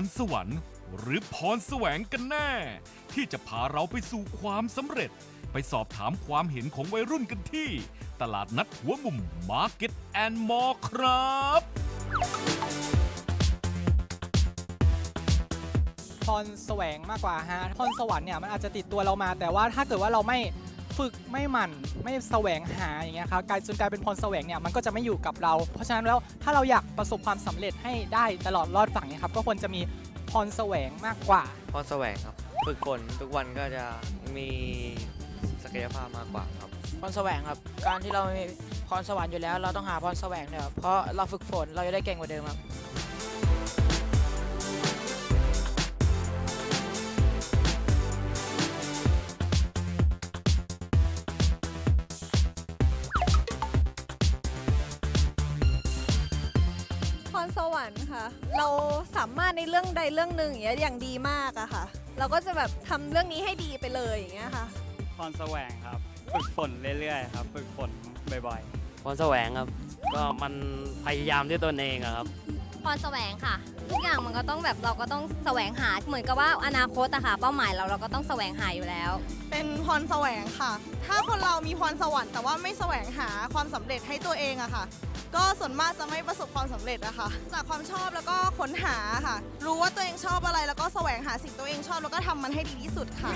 รสวรรค์ หรือพรแสวงกันแน่ ที่จะพาเราไปสู่ความสำเร็จ ไปสอบถามความเห็นของวัยรุ่นกันที่ ตลาดนัดหัวมุม Market and Mall ครับพรแสวงมากกว่าฮะพรสวรรค์เนี่ยมันอาจจะติดตัวเรามา แต่ว่าถ้าเกิดว่าเราไม่ ฝึกไม่หมั่นไม่แสวงหาอย่างเงี้ยครับกลายจนกลายเป็นพรแสวงเนี่ยมันก็จะไม่อยู่กับเรา เพราะฉะนั้นแล้วถ้าเราอยากประสบความสำเร็จให้ได้ตลอดรอดฝั่งเนี่ยครับก็ควรจะมีพรแสวงมากกว่า พรแสวงครับฝึกฝนทุกวันก็จะมีศักยภาพมากกว่าครับพรแสวงครับ การที่เรามีพรสวรรค์อยู่แล้ว เราต้องหาพรแสวงเนี่ยครับเพราะเราฝึกฝนเราจะได้เก่งกว่าเดิมครับ รสวรรค์ค่ะ เราสามารถในเรื่องใดเรื่องหนึ่งอย่างเงี้ยอย่างดีมากอะค่ะ เราก็จะแบบทำเรื่องนี้ให้ดีไปเลยอย่างเงี้ยค่ะพรแสวงครับ ฝึกฝนเรื่อยๆครับ ฝึกฝนบ่อยๆพรแสวงครับ ก็มันพยายามด้วยตนเองอะครับ พรแสวงค่ะทุกอย่างมันก็ต้องแบบเราก็ต้องแสวงหาเหมือนกับว่าอนาคตอะค่ะเป้าหมายเราเราก็ต้องแสวงหาอยู่แล้ว เป็นพรแสวงค่ะ ถ้าคนเรามีพรสวรรค์แต่ว่าไม่แสวงหาความสำเร็จให้ตัวเองอะค่ะ ก็ส่วนมากจะไม่ประสบความสำเร็จอะค่ะจากความชอบแล้วก็ค้นหาค่ะ รู้ว่าตัวเองชอบอะไรแล้วก็แสวงหาสิ่งตัวเองชอบแล้วก็ทำมันให้ดีที่สุดค่ะ